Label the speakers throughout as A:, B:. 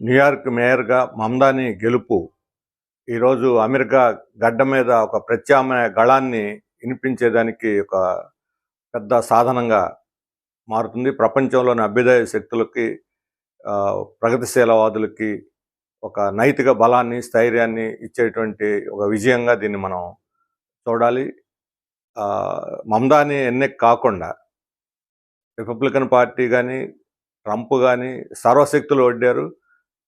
A: New York మేయర్గా మమ్దాని గెలుపు. ఈరోజు అమెరికా గడ్డ మీద ఒక ప్రత్యామ్నాయ గళాన్ని వినిపించేదానికి ఒక పెద్ద సాధనంగా మారుతుంది. ప్రపంచంలోని అభ్యుదయ శక్తులకి ప్రగతిశీలవాదులకి ఒక నైతిక బలాన్ని స్థైర్యాన్ని ఇచ్చేటువంటి ఒక విజయంగా దీన్ని మనం చూడాలి. మమ్దాని ఎన్నిక కాకుండా రిపబ్లికన్ పార్టీ కానీ ట్రంప్ కానీ సర్వశక్తులు ఒడ్డారు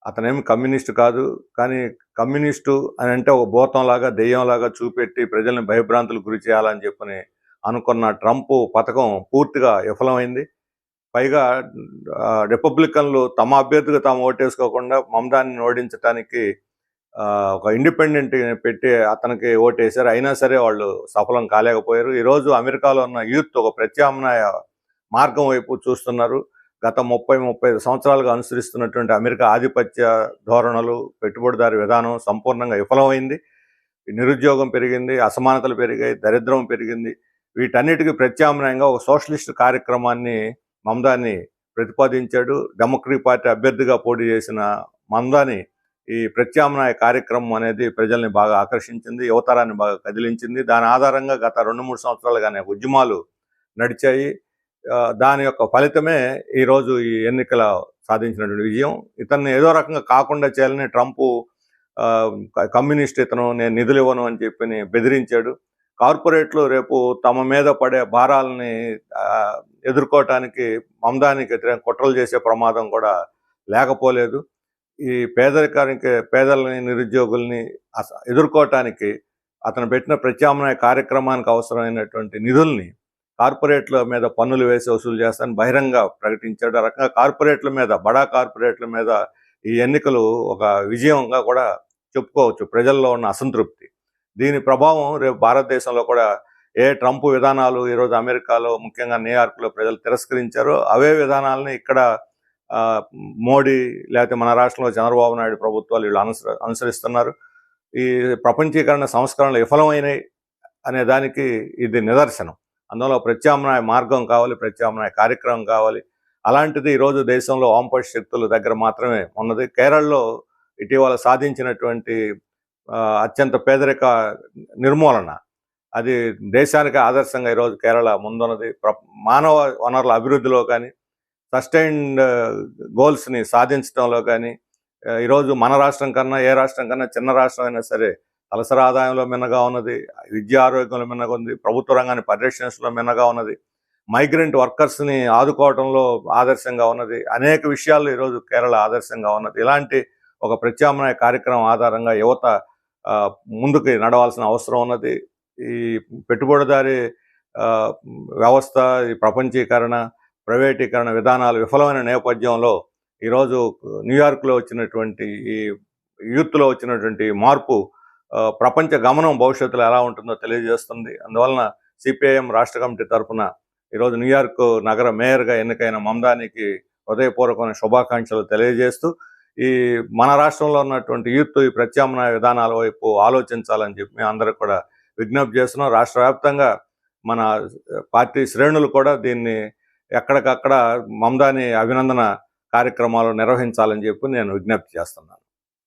A: అతనేమి కమ్యూనిస్ట్ కాదు కానీ కమ్యూనిస్టు అని అంటే ఒక భూతంలాగా దెయ్యంలాగా చూపెట్టి ప్రజల్ని భయభ్రాంతులకు గురి చేయాలని చెప్పని అనుకున్న ట్రంప్ పథకం పూర్తిగా విఫలమైంది. పైగా రిపబ్లికన్లు తమ అభ్యర్థిగా తాము ఓటేసుకోకుండా మమదాన్ని ఓడించడానికి ఒక ఇండిపెండెంట్ పెట్టి అతనికి ఓటేశారు. అయినా సరే వాళ్ళు సఫలం కాలేకపోయారు. ఈరోజు అమెరికాలో ఉన్న యూత్ ఒక ప్రత్యామ్నాయ మార్గం వైపు చూస్తున్నారు. గత ముప్పై ముప్పై సంవత్సరాలుగా అనుసరిస్తున్నటువంటి అమెరికా ఆధిపత్య ధోరణులు పెట్టుబడిదారి విధానం సంపూర్ణంగా విఫలమైంది. నిరుద్యోగం పెరిగింది అసమానతలు పెరిగాయి దరిద్రం పెరిగింది. వీటన్నిటికీ ప్రత్యామ్నాయంగా ఒక సోషలిస్ట్ కార్యక్రమాన్ని మమదాని ప్రతిపాదించాడు. డెమోక్రటిక్ పార్టీ అభ్యర్థిగా పోటీ చేసిన మమదాని ఈ ప్రత్యామ్నాయ కార్యక్రమం అనేది ప్రజల్ని బాగా ఆకర్షించింది యువతరాన్ని బాగా కదిలించింది. దాని ఆధారంగా గత రెండు మూడు సంవత్సరాలుగానే ఉద్యమాలు నడిచాయి. దాని యొక్క ఫలితమే ఈరోజు ఈ ఎన్నికల సాధించినటువంటి విజయం. ఇతన్ని ఏదో రకంగా కాకుండా చేయాలని ట్రంప్ కమ్యూనిస్ట్ ఇతను నేను నిధులు ఇవ్వను అని చెప్పి బెదిరించాడు. కార్పొరేట్లు రేపు తమ మీద పడే భారాలని ఎదుర్కోవటానికి మమదానికి వ్యతిరేక కుట్రలు చేసే ప్రమాదం కూడా లేకపోలేదు. ఈ పేదరికానికి పేదలని నిరుద్యోగుల్ని అస- ఎదుర్కోవటానికి అతను పెట్టిన ప్రత్యామ్నాయ కార్యక్రమానికి అవసరమైనటువంటి నిధుల్ని కార్పొరేట్ల మీద పన్నులు వేసి వసూలు చేస్తానని బహిరంగ ప్రకటించాడు. ఆ రకంగా కార్పొరేట్ల మీద బడా కార్పొరేట్ల మీద ఈ ఎన్నికలు ఒక విజయంగా కూడా చెప్పుకోవచ్చు. ప్రజల్లో ఉన్న అసంతృప్తి. దీని ప్రభావం రేపు భారతదేశంలో కూడా ఏ ట్రంప్ విధానాలు ఈరోజు అమెరికాలో ముఖ్యంగా న్యూయార్క్లో ప్రజలు తిరస్కరించారో అవే విధానాలని ఇక్కడ ఆ, మోడీ లేకపోతే మన రాష్ట్రంలో చంద్రబాబు నాయుడు ప్రభుత్వాలు వీళ్ళు అనుసరిస్తున్నారు. ఈ ప్రపంచీకరణ సంస్కరణలు విఫలమైనవి అనే దానికి ఇది నిదర్శనం. అందులో ప్రత్యామ్నాయ మార్గం కావాలి ప్రత్యామ్నాయ కార్యక్రమం కావాలి. అలాంటిది ఈరోజు దేశంలో వామపక్ష శక్తుల దగ్గర మాత్రమే ఉన్నది. కేరళలో ఇటీవల సాధించినటువంటి అత్యంత పేదరిక నిర్మూలన. అది దేశానికి ఆదర్శంగా ఈరోజు కేరళ ముందున్నది. మానవ వనరుల అభివృద్ధిలో కానీ సస్టైన్డ్ గోల్స్ని సాధించడంలో కానీ ఈరోజు మన రాష్ట్రం కన్నా ఏ రాష్ట్రం కన్నా చిన్న రాష్ట్రం అయినా సరే తలసరి ఆదాయంలో మిన్నగా ఉన్నది విద్యా ఆరోగ్యంలో మిన్నగా ఉంది ప్రభుత్వ రంగాన్ని పరిరక్షించడంలో మిన్నగా ఉన్నది మైగ్రెంట్ వర్కర్స్ని ఆదుకోవడంలో ఆదర్శంగా ఉన్నది అనేక విషయాల్లో ఈరోజు కేరళ ఆదర్శంగా ఉన్నది. ఇలాంటి ఒక ప్రత్యామ్నాయ కార్యక్రమం ఆధారంగా యువత ముందుకు నడవాల్సిన అవసరం ఉన్నది. ఈ పెట్టుబడిదారి వ్యవస్థ ఈ ప్రపంచీకరణ ప్రైవేటీకరణ విధానాలు విఫలమైన నేపథ్యంలో ఈరోజు న్యూయార్క్లో వచ్చినటువంటి ఈ యూత్లో వచ్చినటువంటి మార్పు ప్రపంచ గమనం భవిష్యత్తులో ఎలా ఉంటుందో తెలియజేస్తుంది. అందువలన సిపిఐఎం రాష్ట్ర కమిటీ తరఫున ఈరోజు న్యూయార్క్ నగర మేయర్గా ఎన్నికైన మమదానికి హృదయపూర్వకమైన శుభాకాంక్షలు తెలియజేస్తూ ఈ మన రాష్ట్రంలో ఉన్నటువంటి యూత్ ఈ ప్రత్యామ్నాయ విధానాల వైపు ఆలోచించాలని చెప్పి మేము అందరికి కూడా విజ్ఞప్తి చేస్తున్నాం. రాష్ట్ర వ్యాప్తంగా మన పార్టీ శ్రేణులు కూడా దీన్ని ఎక్కడికక్కడ మమదాని అభినందన కార్యక్రమాలు నిర్వహించాలని చెప్పి నేను విజ్ఞప్తి చేస్తున్నాను.